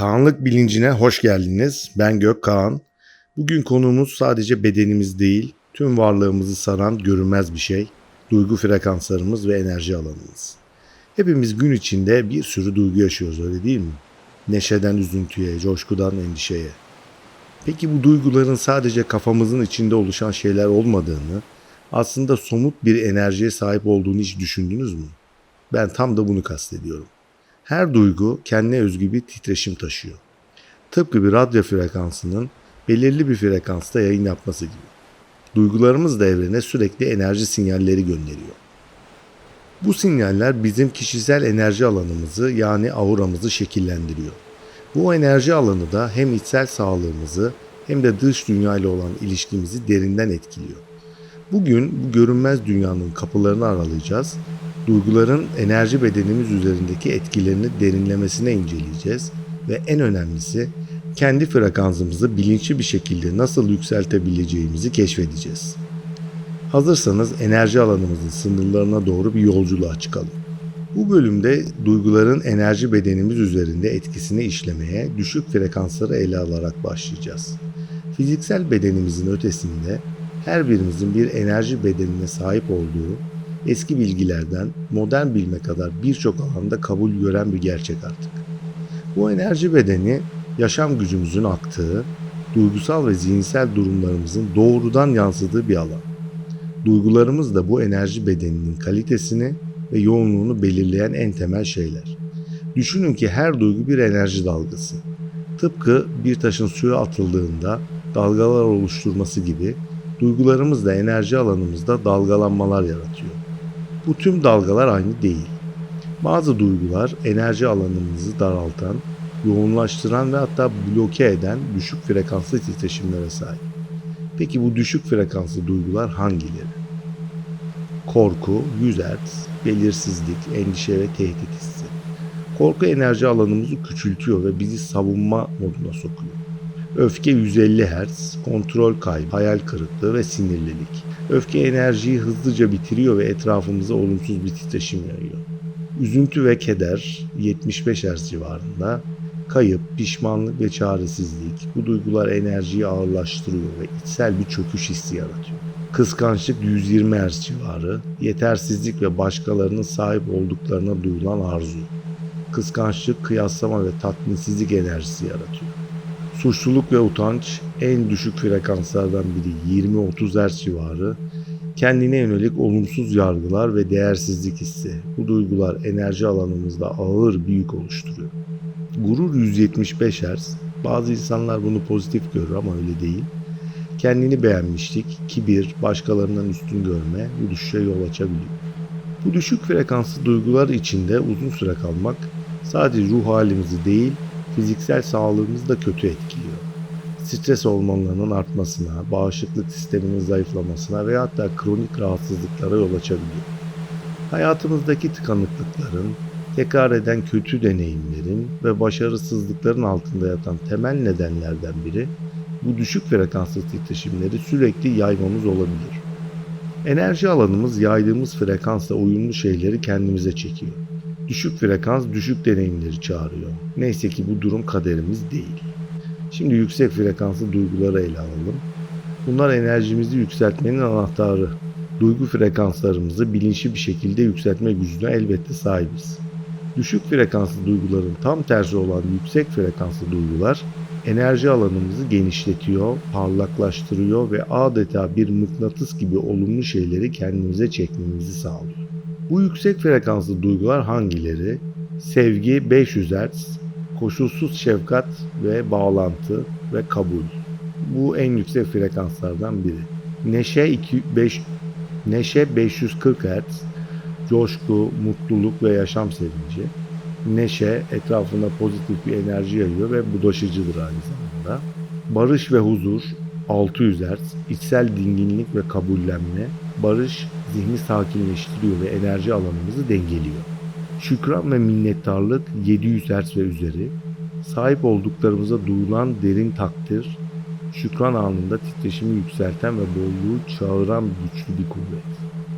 Kaanlık bilincine hoş geldiniz. Ben Gök Kaan. Bugün konuğumuz sadece bedenimiz değil, tüm varlığımızı saran görünmez bir şey. Duygu frekanslarımız ve enerji alanımız. Hepimiz gün içinde bir sürü duygu yaşıyoruz öyle değil mi? Neşeden üzüntüye, coşkudan endişeye. Peki bu duyguların sadece kafamızın içinde oluşan şeyler olmadığını, aslında somut bir enerjiye sahip olduğunu hiç düşündünüz mü? Ben tam da bunu kastediyorum. Her duygu kendine özgü bir titreşim taşıyor. Tıpkı bir radyo frekansının belirli bir frekansta yayın yapması gibi. Duygularımız da evrene sürekli enerji sinyalleri gönderiyor. Bu sinyaller bizim kişisel enerji alanımızı yani auramızı şekillendiriyor. Bu enerji alanı da hem içsel sağlığımızı hem de dış dünya ile olan ilişkimizi derinden etkiliyor. Bugün bu görünmez dünyanın kapılarını aralayacağız. Duyguların enerji bedenimiz üzerindeki etkilerini derinlemesine inceleyeceğiz ve en önemlisi kendi frekansımızı bilinçli bir şekilde nasıl yükseltebileceğimizi keşfedeceğiz. Hazırsanız enerji alanımızın sınırlarına doğru bir yolculuğa çıkalım. Bu bölümde duyguların enerji bedenimiz üzerinde etkisini işlemeye düşük frekansları ele alarak başlayacağız. Fiziksel bedenimizin ötesinde her birimizin bir enerji bedenine sahip olduğu eski bilgilerden modern bilme kadar birçok alanda kabul gören bir gerçek artık. Bu enerji bedeni yaşam gücümüzün aktığı, duygusal ve zihinsel durumlarımızın doğrudan yansıdığı bir alan. Duygularımız da bu enerji bedeninin kalitesini ve yoğunluğunu belirleyen en temel şeyler. Düşünün ki her duygu bir enerji dalgası. Tıpkı bir taşın suya atıldığında dalgalar oluşturması gibi duygularımız da enerji alanımızda dalgalanmalar yaratıyor. Bu tüm dalgalar aynı değil. Bazı duygular enerji alanımızı daraltan, yoğunlaştıran ve hatta bloke eden düşük frekanslı titreşimlere sahip. Peki bu düşük frekanslı duygular hangileri? Korku, 100 Hz, belirsizlik, endişe ve tehdit hissi. Korku enerji alanımızı küçültüyor ve bizi savunma moduna sokuyor. Öfke 150 Hz, kontrol kaybı, hayal kırıklığı ve sinirlilik. Öfke enerjiyi hızlıca bitiriyor ve etrafımıza olumsuz bir titreşim yayıyor. Üzüntü ve keder 75 Hz civarında. Kayıp, pişmanlık ve çaresizlik bu duygular enerjiyi ağırlaştırıyor ve içsel bir çöküş hissi yaratıyor. Kıskançlık 120 Hz civarı, yetersizlik ve başkalarının sahip olduklarına duyulan arzu. Kıskançlık, kıyaslama ve tatminsizlik enerjisi yaratıyor. Suçluluk ve utanç en düşük frekanslardan biri 20-30 Hz civarı. Kendine yönelik olumsuz yargılar ve değersizlik hissi. Bu duygular enerji alanımızda ağır bir yük oluşturuyor. Gurur 175 Hz. Bazı insanlar bunu pozitif görür ama öyle değil. Kendini beğenmişlik, kibir, başkalarından üstün görme bu düşüşe yol açabiliyor. Bu düşük frekanslı duygular içinde uzun süre kalmak sadece ruh halimizi değil, fiziksel sağlığımızı da kötü etkiliyor. Stres hormonlarının artmasına, bağışıklık sisteminin zayıflamasına veya hatta kronik rahatsızlıklara yol açabiliyor. Hayatımızdaki tıkanıklıkların, tekrar eden kötü deneyimlerin ve başarısızlıkların altında yatan temel nedenlerden biri bu düşük frekanslı titreşimleri sürekli yaymamız olabilir. Enerji alanımız yaydığımız frekansla uyumlu şeyleri kendimize çekiyor. Düşük frekans düşük deneyimleri çağırıyor. Neyse ki bu durum kaderimiz değil. Şimdi yüksek frekanslı duyguları ele alalım. Bunlar enerjimizi yükseltmenin anahtarı. Duygu frekanslarımızı bilinçli bir şekilde yükseltme gücüne elbette sahibiz. Düşük frekanslı duyguların tam tersi olan yüksek frekanslı duygular enerji alanımızı genişletiyor, parlaklaştırıyor ve adeta bir mıknatıs gibi olumlu şeyleri kendimize çekmemizi sağlıyor. Bu yüksek frekanslı duygular hangileri? Sevgi 500 Hz, koşulsuz şefkat ve bağlantı ve kabul. Bu en yüksek frekanslardan biri. Neşe 2 5 Neşe 540 Hz, coşku, mutluluk ve yaşam sevinci. Neşe etrafına pozitif bir enerji yayıyor ve budaşıcıdır aynı zamanda. Barış ve huzur 600 Hz, içsel dinginlik ve kabullenme. Barış zihni sakinleştiriyor ve enerji alanımızı dengeliyor. Şükran ve minnettarlık 700 Hz ve üzeri. Sahip olduklarımıza duyulan derin takdir, şükran anında titreşimi yükselten ve bolluğu çağıran güçlü bir kuvvet.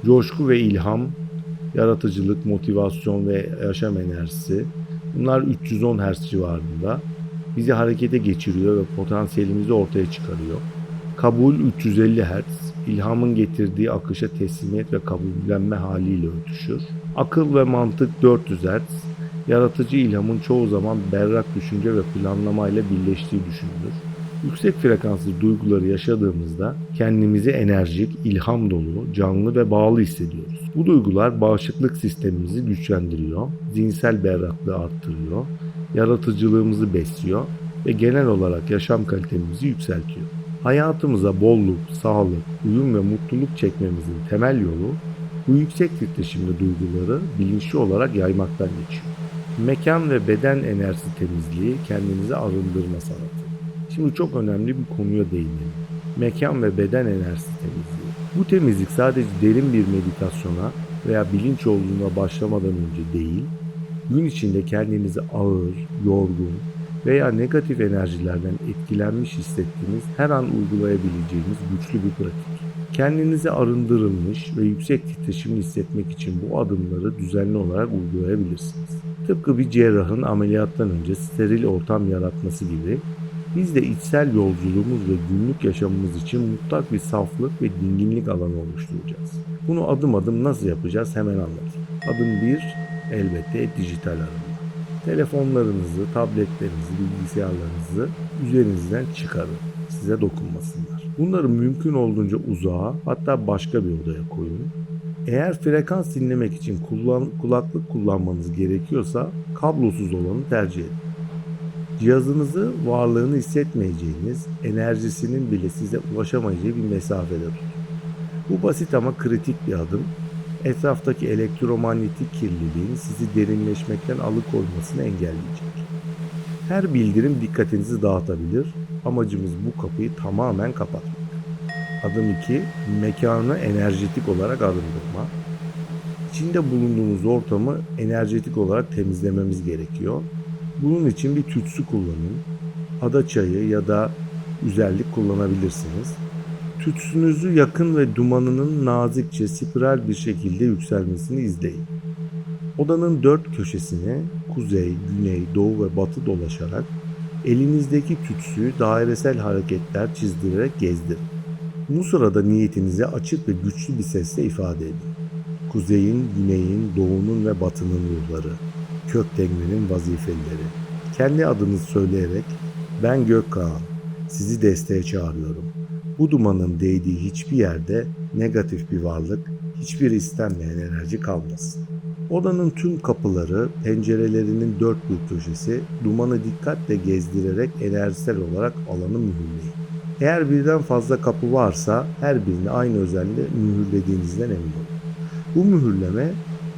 Coşku ve ilham, yaratıcılık, motivasyon ve yaşam enerjisi. Bunlar 310 Hz civarında. bizi harekete geçiriyor ve potansiyelimizi ortaya çıkarıyor. Kabul 350 Hz, ilhamın getirdiği akışa teslimiyet ve kabullenme haliyle örtüşür. Akıl ve mantık 400 Hz, yaratıcı ilhamın çoğu zaman berrak düşünce ve planlamayla birleştiği düşünülür. Yüksek frekanslı duyguları yaşadığımızda kendimizi enerjik, ilham dolu, canlı ve bağlı hissediyoruz. Bu duygular bağışıklık sistemimizi güçlendiriyor, zihinsel berraklığı arttırıyor, yaratıcılığımızı besliyor ve genel olarak yaşam kalitemizi yükseltiyor. Hayatımıza bolluk, sağlık, uyum ve mutluluk çekmemizin temel yolu bu yüksek titreşimli duyguları bilinçli olarak yaymaktan geçiyor. Mekan ve beden enerjisi temizliği kendinizi arındırma sanatı. Şimdi çok önemli bir konuya değinelim. Mekan ve beden enerjisi temizliği. Bu temizlik sadece derin bir meditasyona veya bilinç yolculuğuna başlamadan önce değil, gün içinde kendinizi ağır, yorgun veya negatif enerjilerden etkilenmiş hissettiğiniz her an uygulayabileceğiniz güçlü bir pratik. Kendinizi arındırılmış ve yüksek titreşimli hissetmek için bu adımları düzenli olarak uygulayabilirsiniz. Tıpkı bir cerrahın ameliyattan önce steril ortam yaratması gibi biz de içsel yolculuğumuz ve günlük yaşamımız için mutlak bir saflık ve dinginlik alanı oluşturacağız. Bunu adım adım nasıl yapacağız hemen anlatayım. Adım 1 elbette dijital arınma. Telefonlarınızı, tabletlerinizi, bilgisayarlarınızı üzerinizden çıkarın. Size dokunmasınlar. Bunları mümkün olduğunca uzağa hatta başka bir odaya koyun. Eğer frekans dinlemek için kullan, kulaklık kullanmanız gerekiyorsa kablosuz olanı tercih edin. Cihazınızı varlığını hissetmeyeceğiniz, enerjisinin bile size ulaşamayacağı bir mesafede tutun. Bu basit ama kritik bir adım. Etraftaki elektromanyetik kirliliğin sizi derinleşmekten alıkoymasını engelleyecek. Her bildirim dikkatinizi dağıtabilir. Amacımız bu kapıyı tamamen kapatmak. Adım 2. Mekanı enerjetik olarak arındırma. İçinde bulunduğunuz ortamı enerjetik olarak temizlememiz gerekiyor. Bunun için bir tütsü kullanın. Ada çayı ya da üzerlik kullanabilirsiniz. Tütsünüzü yakın ve dumanının nazikçe spiral bir şekilde yükselmesini izleyin. Odanın dört köşesini kuzey, güney, doğu ve batı dolaşarak elinizdeki tütsüyü dairesel hareketler çizdirerek gezdirin. Bu sırada niyetinizi açık ve güçlü bir sesle ifade edin. Kuzeyin, güneyin, doğunun ve batının ruhları, kök denginin vazifeleri. Kendi adınızı söyleyerek ben Gökkaan, sizi desteğe çağırıyorum. Bu dumanın değdiği hiçbir yerde negatif bir varlık, hiçbir istenmeyen enerji kalmasın. Odanın tüm kapıları, pencerelerinin dört bir köşesi dumanı dikkatle gezdirerek enerjisel olarak alanı mühürleyin. Eğer birden fazla kapı varsa her birini aynı özelliğe mühürlediğinizden emin olun. Bu mühürleme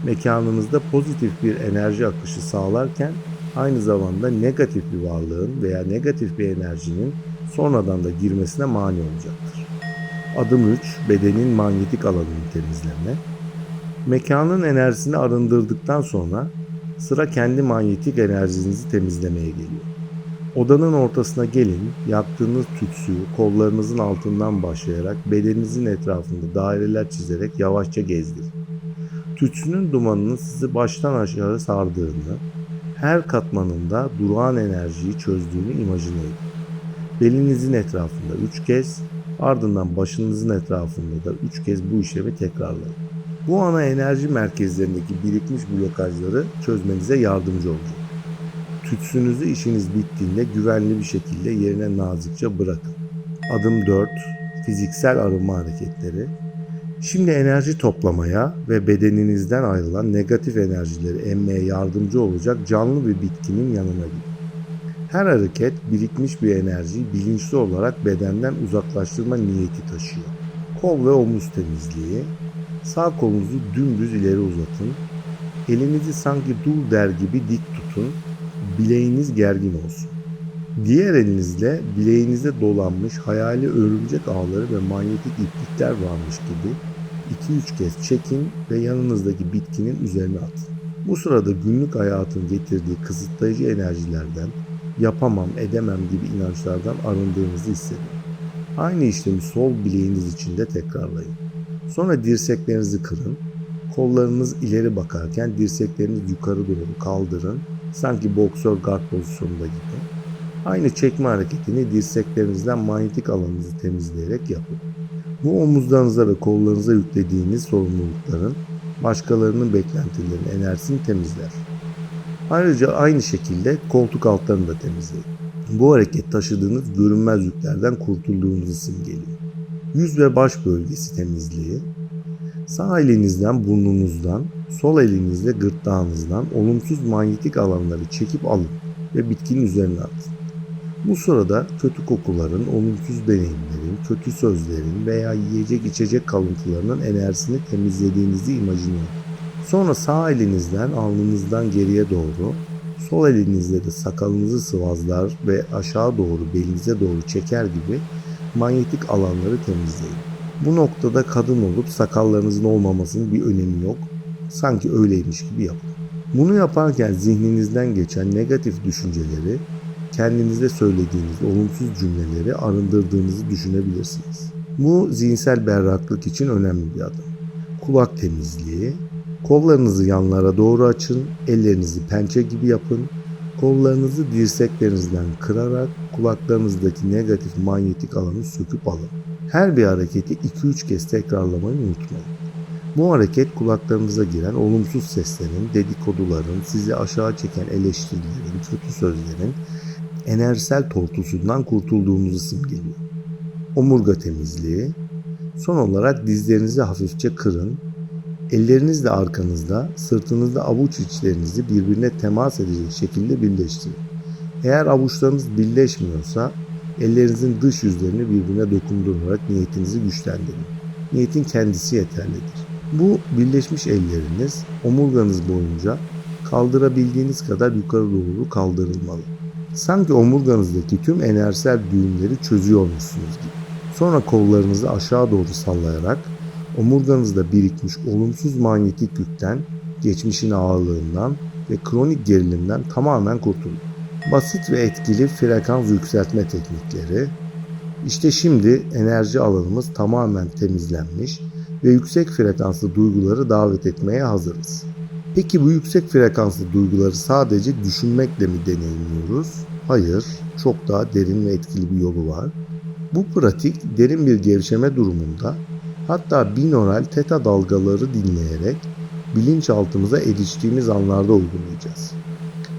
mekanınızda pozitif bir enerji akışı sağlarken aynı zamanda negatif bir varlığın veya negatif bir enerjinin sonradan da girmesine mani olacaktır. Adım 3. Bedenin manyetik alanını temizleme. Mekanın enerjisini arındırdıktan sonra sıra kendi manyetik enerjinizi temizlemeye geliyor. Odanın ortasına gelin, yaktığınız tütsüyü kollarınızın altından başlayarak bedeninizin etrafında daireler çizerek yavaşça gezdirin. Tütsünün dumanının sizi baştan aşağı sardığını, her katmanında durağan enerjiyi çözdüğünü imajine edin. Belinizin etrafında üç kez, ardından başınızın etrafında da üç kez bu işlemi tekrarlayın. Bu ana enerji merkezlerindeki birikmiş blokajları çözmenize yardımcı olacak. Tütsünüzü işiniz bittiğinde güvenli bir şekilde yerine nazikçe bırakın. Adım 4. Fiziksel arınma hareketleri. Şimdi enerji toplamaya ve bedeninizden ayrılan negatif enerjileri emmeye yardımcı olacak canlı bir bitkinin yanına gidin. Her hareket birikmiş bir enerjiyi bilinçli olarak bedenden uzaklaştırma niyeti taşıyor. Kol ve omuz temizliği. Sağ kolunuzu dümdüz ileri uzatın. Elinizi sanki dul der gibi dik tutun. Bileğiniz gergin olsun. Diğer elinizle bileğinize dolanmış hayali örümcek ağları ve manyetik iplikler varmış gibi 2-3 kez çekin ve yanınızdaki bitkinin üzerine atın. Bu sırada günlük hayatın getirdiği kısıtlayıcı enerjilerden, yapamam, edemem gibi inançlardan arındığınızı hissedin. Aynı işlemi sol bileğiniz için de tekrarlayın. Sonra dirseklerinizi kırın. Kollarınız ileri bakarken dirseklerinizi yukarı doğru kaldırın. Sanki boksör guard pozisyonunda gibi. Aynı çekme hareketini dirseklerinizden manyetik alanınızı temizleyerek yapın. Bu omuzlarınıza ve kollarınıza yüklediğiniz sorumlulukların başkalarının beklentilerinin enerjisini temizler. Ayrıca aynı şekilde koltuk altlarını da temizleyin. Bu hareket taşıdığınız görünmez yüklerden kurtulduğunuzu simgeliyor. Yüz ve baş bölgesi temizliği, sağ elinizden burnunuzdan, sol elinizle gırtlağınızdan olumsuz manyetik alanları çekip alın ve bitkinin üzerine atın. Bu sırada kötü kokuların, olumsuz deneyimlerin, kötü sözlerin veya yiyecek içecek kalıntılarının enerjisini temizlediğinizi edin. Sonra sağ elinizden alnınızdan geriye doğru, sol elinizle de sakalınızı sıvazlar ve aşağı doğru belinize doğru çeker gibi manyetik alanları temizleyin. Bu noktada kadın olup sakallarınızın olmamasının bir önemi yok. Sanki öyleymiş gibi yapın. Bunu yaparken zihninizden geçen negatif düşünceleri kendinize söylediğiniz olumsuz cümleleri arındırdığınızı düşünebilirsiniz. Bu zihinsel berraklık için önemli bir adım. Kulak temizliği, kollarınızı yanlara doğru açın, ellerinizi pençe gibi yapın, kollarınızı dirseklerinizden kırarak kulaklarınızdaki negatif manyetik alanı söküp alın. Her bir hareketi 2-3 kez tekrarlamayı unutmayın. Bu hareket kulaklarınıza giren olumsuz seslerin, dedikoduların, sizi aşağı çeken eleştirilerin, kötü sözlerin, enerjisel tortusundan kurtulduğunuzu simgeliyor. Omurga temizliği. Son olarak dizlerinizi hafifçe kırın. Ellerinizle arkanızda, sırtınızda avuç içlerinizi birbirine temas edecek şekilde birleştirin. Eğer avuçlarınız birleşmiyorsa ellerinizin dış yüzlerini birbirine dokundurarak niyetinizi güçlendirin. Niyetin kendisi yeterlidir. Bu birleşmiş elleriniz omurganız boyunca kaldırabildiğiniz kadar yukarı doğru kaldırılmalı. Sanki omurganızdaki tüm enerjisel düğümleri çözüyormuşsunuz gibi. Sonra kollarınızı aşağı doğru sallayarak omurganızda birikmiş olumsuz manyetik yükten, geçmişin ağırlığından ve kronik gerilimden tamamen kurtulun. Basit ve etkili frekans yükseltme teknikleri. İşte şimdi enerji alanımız tamamen temizlenmiş ve yüksek frekanslı duyguları davet etmeye hazırız. Peki bu yüksek frekanslı duyguları sadece düşünmekle mi deneyimliyoruz? Hayır, çok daha derin ve etkili bir yolu var. Bu pratik derin bir gevşeme durumunda hatta binaural teta dalgaları dinleyerek bilinçaltımıza eriştiğimiz anlarda uygulayacağız.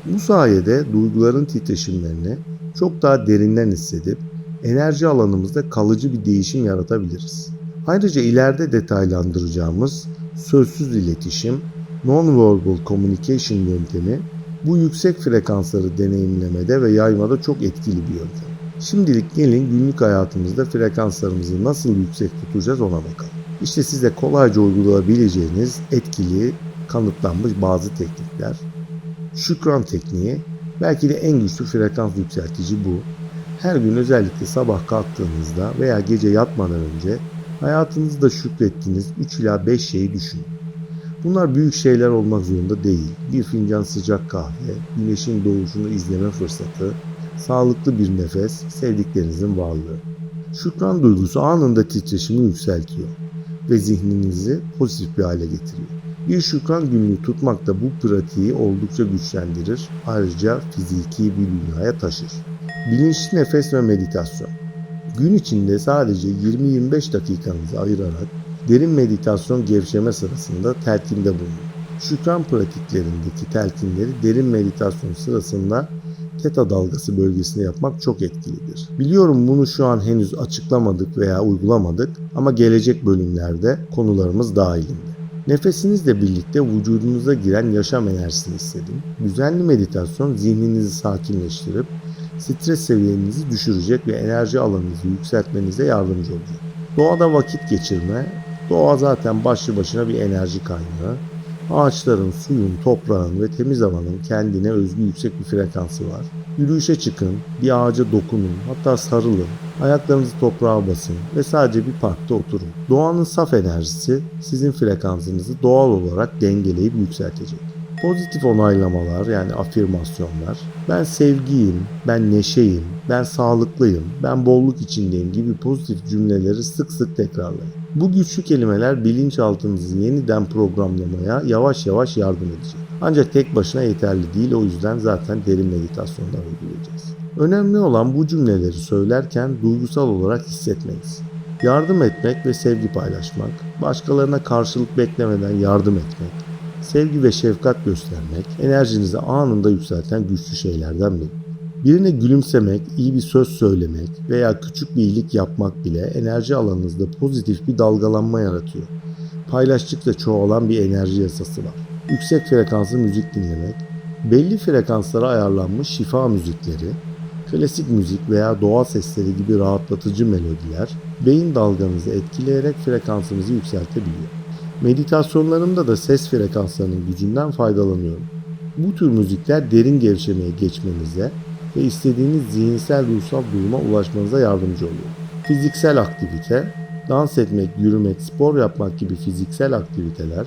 Bu sayede duyguların titreşimlerini çok daha derinden hissedip enerji alanımızda kalıcı bir değişim yaratabiliriz. Ayrıca ileride detaylandıracağımız sözsüz iletişim, non-verbal communication yöntemi bu yüksek frekansları deneyimlemede ve yaymada çok etkili bir yöntem. Şimdilik gelin günlük hayatımızda frekanslarımızı nasıl yüksek tutacağız ona bakalım. İşte size kolayca uygulayabileceğiniz etkili, kanıtlanmış bazı teknikler. Şükran tekniği belki de en güçlü frekans yükseltici bu. Her gün özellikle sabah kalktığınızda veya gece yatmadan önce hayatınızda şükrettiğiniz 3 ila 5 şeyi düşünün. Bunlar büyük şeyler olmak zorunda değil. Bir fincan sıcak kahve, güneşin doğuşunu izleme fırsatı, sağlıklı bir nefes, sevdiklerinizin varlığı. Şükran duygusu anında titreşimi yükseltiyor ve zihninizi pozitif bir hale getiriyor. Bir şükran günlüğü tutmak da bu pratiği oldukça güçlendirir. Ayrıca fiziki bir dünyaya taşır. Bilinçli nefes ve meditasyon. Gün içinde sadece 20-25 dakikanızı ayırarak derin meditasyon gevşeme sırasında telkinde bulunun. Şükran pratiklerindeki telkinleri derin meditasyon sırasında teta dalgası bölgesinde yapmak çok etkilidir. Biliyorum bunu şu an henüz açıklamadık veya uygulamadık ama gelecek bölümlerde konularımız dahilinde. Nefesinizle birlikte vücudunuza giren yaşam enerjisini hissedin. Düzenli meditasyon zihninizi sakinleştirip stres seviyenizi düşürecek ve enerji alanınızı yükseltmenize yardımcı olacak. Doğada vakit geçirme, doğa zaten başlı başına bir enerji kaynağı. Ağaçların, suyun, toprağın ve temiz havanın kendine özgü yüksek bir frekansı var. Yürüyüşe çıkın, bir ağaca dokunun, hatta sarılın, ayaklarınızı toprağa basın ve sadece bir parkta oturun. Doğanın saf enerjisi sizin frekansınızı doğal olarak dengeleyip yükseltecek. Pozitif onaylamalar yani afirmasyonlar, ben sevgiyim, ben neşeyim, ben sağlıklıyım, ben bolluk içindeyim gibi pozitif cümleleri sık sık tekrarlayın. Bu güçlü kelimeler bilinçaltınızı yeniden programlamaya yavaş yavaş yardım edecek. Ancak tek başına yeterli değil o yüzden zaten derin meditasyonlar uygulayacağız. Önemli olan bu cümleleri söylerken duygusal olarak hissetmeniz. Yardım etmek ve sevgi paylaşmak, başkalarına karşılık beklemeden yardım etmek, sevgi ve şefkat göstermek enerjinizi anında yükselten güçlü şeylerden biri. Birine gülümsemek, iyi bir söz söylemek veya küçük bir iyilik yapmak bile enerji alanınızda pozitif bir dalgalanma yaratıyor. Paylaştıkça çoğalan bir enerji yasası var. Yüksek frekanslı müzik dinlemek, belli frekanslara ayarlanmış şifa müzikleri, klasik müzik veya doğa sesleri gibi rahatlatıcı melodiler beyin dalganızı etkileyerek frekansınızı yükseltebiliyor. Meditasyonlarımda da ses frekanslarının gücünden faydalanıyorum. Bu tür müzikler derin gevşemeye geçmenize ve istediğiniz zihinsel ruhsal duruma ulaşmanıza yardımcı oluyor. Fiziksel aktivite, dans etmek, yürümek, spor yapmak gibi fiziksel aktiviteler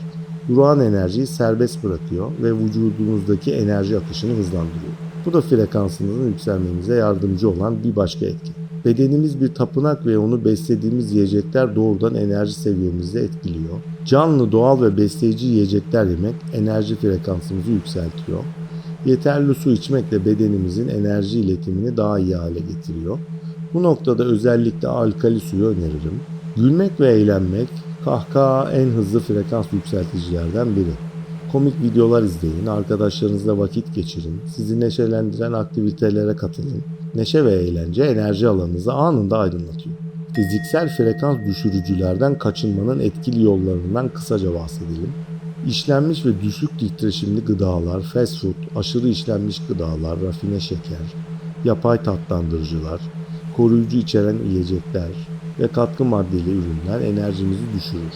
durağan enerjiyi serbest bırakıyor ve vücudunuzdaki enerji akışını hızlandırıyor. Bu da frekansınızın yükselmenize yardımcı olan bir başka etki. Bedenimiz bir tapınak ve onu beslediğimiz yiyecekler doğrudan enerji seviyemizi etkiliyor. Canlı, doğal ve besleyici yiyecekler yemek enerji frekansımızı yükseltiyor. Yeterli su içmek de bedenimizin enerji iletimini daha iyi hale getiriyor. Bu noktada özellikle alkali suyu öneririm. Gülmek ve eğlenmek kahkaha en hızlı frekans yükselticilerden biri. Komik videolar izleyin, arkadaşlarınızla vakit geçirin, sizi neşelendiren aktivitelere katılın. Neşe ve eğlence enerji alanınızı anında aydınlatıyor. Fiziksel frekans düşürücülerden kaçınmanın etkili yollarından kısaca bahsedelim. İşlenmiş ve düşük titreşimli gıdalar, fast food, aşırı işlenmiş gıdalar, rafine şeker, yapay tatlandırıcılar, koruyucu içeren yiyecekler ve katkı maddeli ürünler enerjimizi düşürür.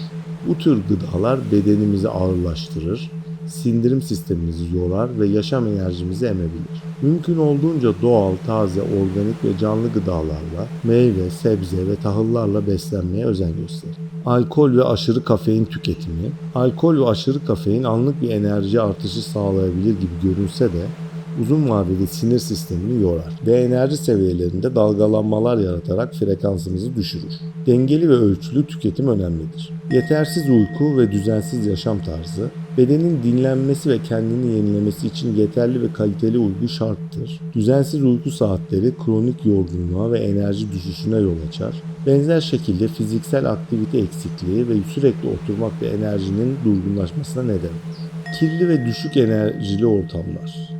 Bu tür gıdalar bedenimizi ağırlaştırır, sindirim sistemimizi yorar ve yaşam enerjimizi emebilir. Mümkün olduğunca doğal, taze, organik ve canlı gıdalarla, meyve, sebze ve tahıllarla beslenmeye özen gösterin. Alkol ve aşırı kafein tüketimi, alkol ve aşırı kafein anlık bir enerji artışı sağlayabilir gibi görünse de uzun vadede sinir sistemini yorar ve enerji seviyelerinde dalgalanmalar yaratarak frekansımızı düşürür. Dengeli ve ölçülü tüketim önemlidir. Yetersiz uyku ve düzensiz yaşam tarzı, bedenin dinlenmesi ve kendini yenilemesi için yeterli ve kaliteli uyku şarttır. Düzensiz uyku saatleri kronik yorgunluğa ve enerji düşüşüne yol açar. Benzer şekilde fiziksel aktivite eksikliği ve sürekli oturmak ve enerjinin durgunlaşmasına neden olur. Kirli ve düşük enerjili ortamlar.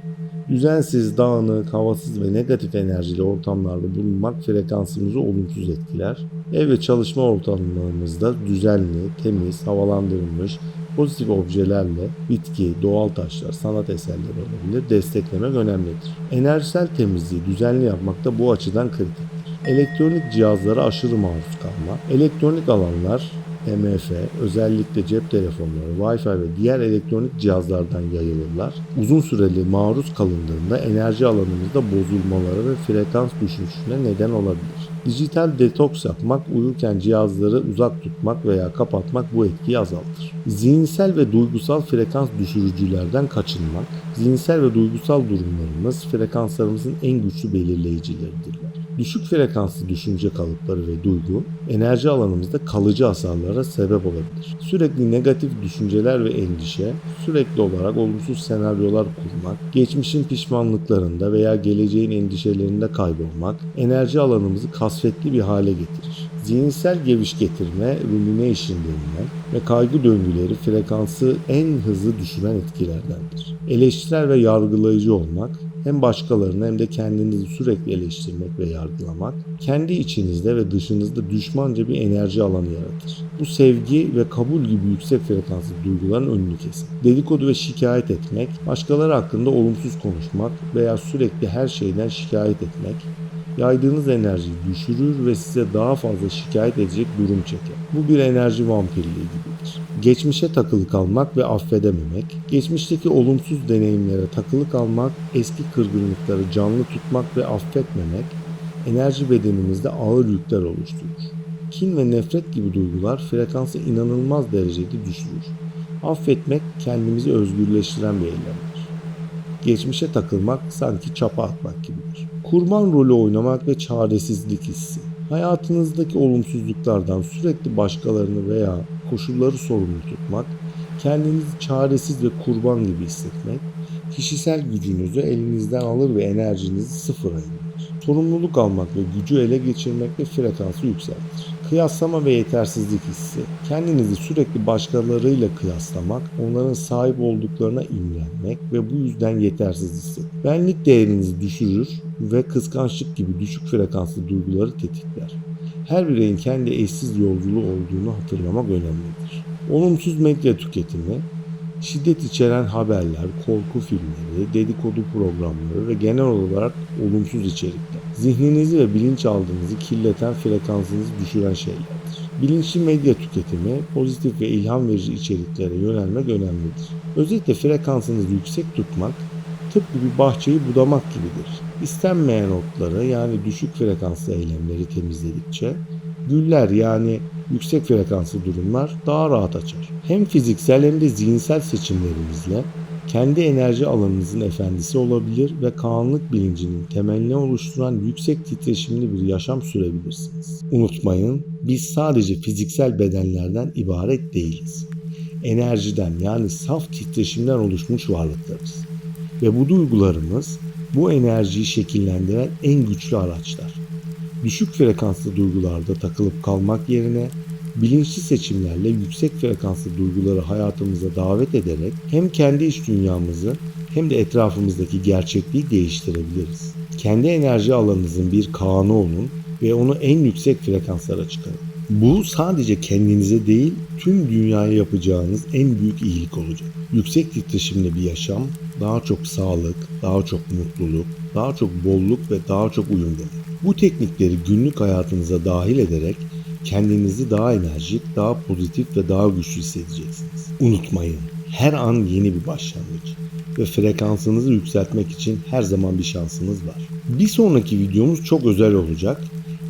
Düzensiz, dağınık, havasız ve negatif enerjili ortamlarda bulunmak frekansımızı olumsuz etkiler. Ev ve çalışma ortamlarımızda düzenli, temiz, havalandırılmış, pozitif objelerle bitki, doğal taşlar, sanat eserleri olabilir desteklemek önemlidir. Enerjisel temizliği düzenli yapmak da bu açıdan kritiktir. Elektronik cihazlara aşırı maruz kalma, elektronik alanlar MF, özellikle cep telefonları, Wi-Fi ve diğer elektronik cihazlardan yayılırlar. Uzun süreli maruz kalındığında enerji alanımızda bozulmalara ve frekans düşüşüne neden olabilir. Dijital detoks yapmak, uyurken cihazları uzak tutmak veya kapatmak bu etkiyi azaltır. Zihinsel ve duygusal frekans düşürücülerden kaçınmak, zihinsel ve duygusal durumlarımız frekanslarımızın en güçlü belirleyicileridirler. Düşük frekanslı düşünce kalıpları ve duygu enerji alanımızda kalıcı hasarlara sebep olabilir. Sürekli negatif düşünceler ve endişe, sürekli olarak olumsuz senaryolar kurmak, geçmişin pişmanlıklarında veya geleceğin endişelerinde kaybolmak enerji alanımızı kasvetli bir hale getirir. Zihinsel geviş getirme, rumination denilen ve kaygı döngüleri frekansı en hızlı düşüren etkilerdendir. Eleştirel ve yargılayıcı olmak, hem başkalarını hem de kendinizi sürekli eleştirmek ve yargılamak, kendi içinizde ve dışınızda düşmanca bir enerji alanı yaratır. Bu sevgi ve kabul gibi yüksek frekanslı duyguların önünü keser. Dedikodu ve şikayet etmek, başkaları hakkında olumsuz konuşmak veya sürekli her şeyden şikayet etmek, yaydığınız enerjiyi düşürür ve size daha fazla şikayet edecek durum çeker. Bu bir enerji vampirliği gibidir. Geçmişe takılı kalmak ve affedememek, geçmişteki olumsuz deneyimlere takılı kalmak, eski kırgınlıkları canlı tutmak ve affetmemek, enerji bedenimizde ağır yükler oluşturur. Kin ve nefret gibi duygular frekansı inanılmaz derecede düşürür. Affetmek kendimizi özgürleştiren bir eylemdir. Geçmişe takılmak sanki çapa atmak gibidir. Kurban rolü oynamak ve çaresizlik hissi. Hayatınızdaki olumsuzluklardan sürekli başkalarını veya koşulları sorumlu tutmak, kendinizi çaresiz ve kurban gibi hissetmek, Kişisel gücünüzü elinizden alır ve enerjinizi sıfıra indirir. Sorumluluk almak ve gücü ele geçirmekle frekansı yükseltir. Kıyaslama ve yetersizlik hissi. Kendinizi sürekli başkalarıyla kıyaslamak, onların sahip olduklarına imrenmek ve bu yüzden yetersiz hissetmek. Benlik değerinizi düşürür ve kıskançlık gibi düşük frekanslı duyguları tetikler. Her bireyin kendi eşsiz yolculuğu olduğunu hatırlamak önemlidir. Olumsuz medya tüketimi, şiddet içeren haberler, korku filmleri, dedikodu programları ve genel olarak olumsuz içerikler. Zihninizi ve bilinçaltınızı kirleten, frekansınızı düşüren şeylerdir. Bilinçli medya tüketimi, pozitif ve ilham verici içeriklere yönelmek önemlidir. Özellikle frekansınızı yüksek tutmak, tıpkı bir bahçeyi budamak gibidir. İstenmeyen otları yani düşük frekanslı eylemleri temizledikçe güller yani yüksek frekanslı durumlar daha rahat açar. Hem fiziksel hem de zihinsel seçimlerinizle kendi enerji alanınızın efendisi olabilir ve karanlık bilincinin temelini oluşturan yüksek titreşimli bir yaşam sürebilirsiniz. Unutmayın, biz sadece fiziksel bedenlerden ibaret değiliz. Enerjiden yani saf titreşimden oluşmuş varlıklarız. Ve bu duygularımız bu enerjiyi şekillendiren en güçlü araçlar. Düşük frekanslı duygularda takılıp kalmak yerine bilinçli seçimlerle yüksek frekanslı duyguları hayatımıza davet ederek hem kendi iç dünyamızı hem de etrafımızdaki gerçekliği değiştirebiliriz. Kendi enerji alanınızın bir kanı olun ve onu en yüksek frekanslara çıkarın. Bu sadece kendinize değil tüm dünyaya yapacağınız en büyük iyilik olacak. Yüksek titreşimli bir yaşam, daha çok sağlık, daha çok mutluluk, daha çok bolluk ve daha çok uyum demek. Bu teknikleri günlük hayatınıza dahil ederek kendinizi daha enerjik, daha pozitif ve daha güçlü hissedeceksiniz. Unutmayın, her an yeni bir başlangıç ve frekansınızı yükseltmek için her zaman bir şansınız var. Bir sonraki videomuz çok özel olacak.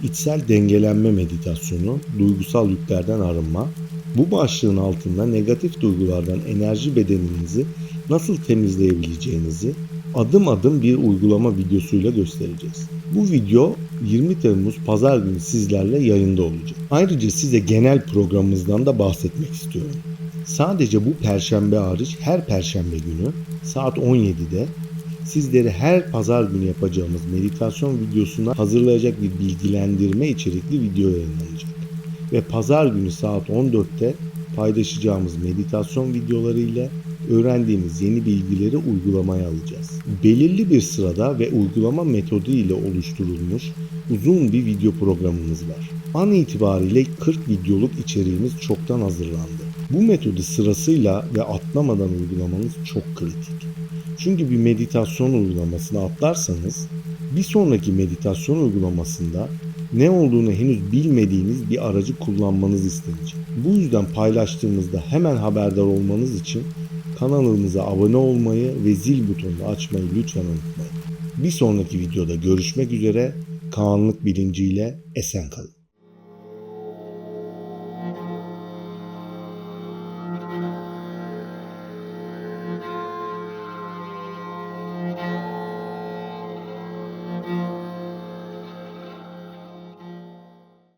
İçsel dengelenme meditasyonu, duygusal yüklerden arınma. Bu başlığın altında negatif duygulardan enerji bedeninizi nasıl temizleyebileceğinizi adım adım bir uygulama videosuyla göstereceğiz. Bu video 20 Temmuz Pazar günü sizlerle yayında olacak. Ayrıca size genel programımızdan da bahsetmek istiyorum. Sadece bu perşembe hariç her perşembe günü saat 17'de sizleri her pazar günü yapacağımız meditasyon videosuna hazırlayacak bir bilgilendirme içerikli video yayınlanacak. Ve pazar günü saat 14'te paylaşacağımız meditasyon videoları ile öğrendiğimiz yeni bilgileri uygulamaya alacağız. Belirli bir sırada ve uygulama metodu ile oluşturulmuş uzun bir video programımız var. An itibariyle 40 videoluk içeriğimiz çoktan hazırlandı. Bu metodu sırasıyla ve atlamadan uygulamanız çok kritik. Çünkü bir meditasyon uygulamasını atlarsanız bir sonraki meditasyon uygulamasında ne olduğunu henüz bilmediğiniz bir aracı kullanmanız istenecek. Bu yüzden paylaştığımızda hemen haberdar olmanız için kanalımıza abone olmayı ve zil butonunu açmayı lütfen unutmayın. Bir sonraki videoda görüşmek üzere. Karanlık bilinciyle esen kalın.